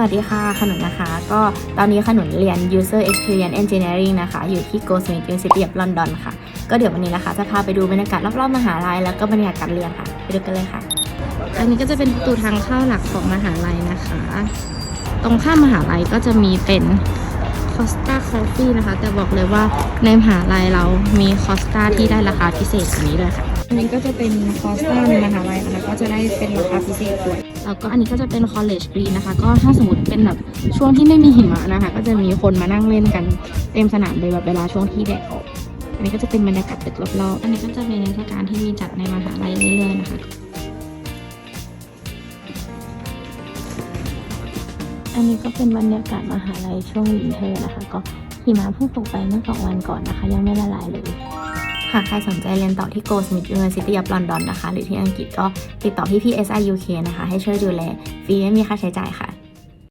สวัสดีค่ะ ขนุนนะคะ ก็ตอนนี้ขนุนเรียน User Experience Engineering นะคะ อยู่ที่ Goldsmith University of London ค่ะ ก็เดี๋ยววันนี้นะคะ จะพาไปดูบรรยากาศรอบๆมหาลัย แล้วก็บรรยากาศการเรียนค่ะ ไปดูกันเลยค่ะ อันนี้ก็จะเป็นประตูทางเข้าหลักของมหาลัยนะคะ ตรงข้ามมหาลัยก็จะมีเป็น อสตาคอฟฟี่นะคะ แต่บอกเลยว่าในมหาลัยเรามีคอสตาที่ได้ราคาพิเศษอันนี้ด้วยค่ะอันนี้ก็จะเป็นคอสตาในมหาลัยนะคะก็จะได้เป็นราคาพิเศษด้วยแล้วก็อันนี้ก็จะเป็น college green นะคะ ก็ถ้าสมมติเป็นแบบช่วงที่ไม่มีหิมะนะคะ ก็จะมีคนมานั่งเล่นกันเต็มสนามเลยแบบเวลาช่วงที่แดดออกอันนี้ก็จะเป็นบรรยากาศตึกรอบๆอันนี้ก็จะเป็นเทศกาลที่มีจัดในมหาลัยเรื่อยๆนะคะ อันนี้ก็เป็นบรรยากาศมหาลัยช่วงวินเทอร์นะคะ ก็หิมะเพิ่งตกไปเมื่อสองวันก่อนนะคะ ยังไม่ละลายเลยหากใครสนใจเรียนต่อที่ Goldsmith University of London นะคะ หรือที่อังกฤษก็ติดต่อที่พี่ SIUK นะคะ ให้ช่วยดูแลฟรีไม่มีค่าใช้จ่ายค่ะ